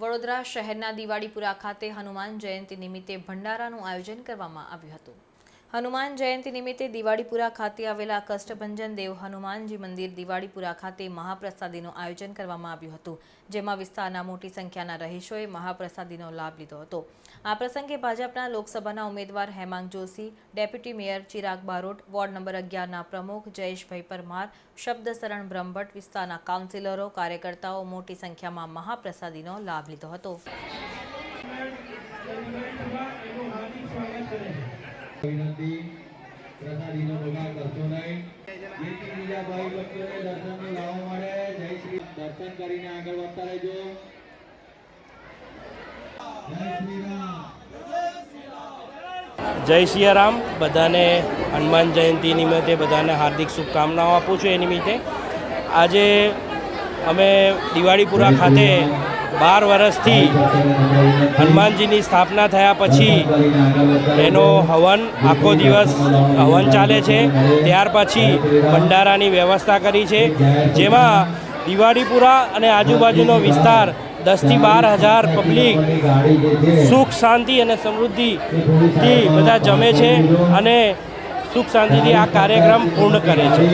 વડોદરા શહેરના દિવાળીપુરા ખાતે હનુમાન જયંતિ નિમિત્તે ભંડારાનું આયોજન કરવામાં આવ્યું હતું. હનુમાન જયંતિ નિમિત્તે દિવાળીપુરા ખાતે આવેલા કષ્ટભંજન દેવ હનુમાનજી મંદિર દિવાળીપુરા ખાતે મહાપ્રસાદીનું આયોજન કરવામાં આવ્યું હતું, જેમાં વિસ્તારના મોટી સંખ્યાના રહીશોએ મહાપ્રસાદીનો લાભ લીધો હતો. આ પ્રસંગે ભાજપના લોકસભાના ઉમેદવાર Hemang Joshi, deputy mayor Chirag Barot, ward number અગિયારના પ્રમુખ જયેશભાઈ પરમાર, શબ્દશરણ બ્રહ્મભટ્ટ વિસ્તારના કાઉન્સિલરો, કાર્યકર્તાઓ મોટી સંખ્યામાં મહાપ્રસાદીનો લાભ લીધો હતો. વિનંતી પ્રસાદીનો બગાડ કરશો નહીં. જેથી બીજા ભાઈ ભક્તોને દર્શનનો લાવો મળે જય શ્રી દર્શન કરીને આગળ વધતા રહેજો. જય સિયારામ બધાને હનુમાન જયંતિ નિમિત્તે બધાને હાર્દિક શુભકામનાઓ આપું છું એ નિમિત્તે. આજે અમે દિવાળીપુરા ખાતે બાર વર્ષથી હનુમાનજીની સ્થાપના થયા પછી એનો હવન આખો દિવસ હવન ચાલે છે. ત્યાર પછી ભંડારાની વ્યવસ્થા કરી છે. જેમાં દિવાળીપુરા અને આજુબાજુનો વિસ્તાર દસથી બાર હજાર પબ્લિક સુખ, શાંતિ અને સમૃદ્ધિથી બધા જમે છે અને સુખ, શાંતિથી આ કાર્યક્રમ પૂર્ણ કરે છે.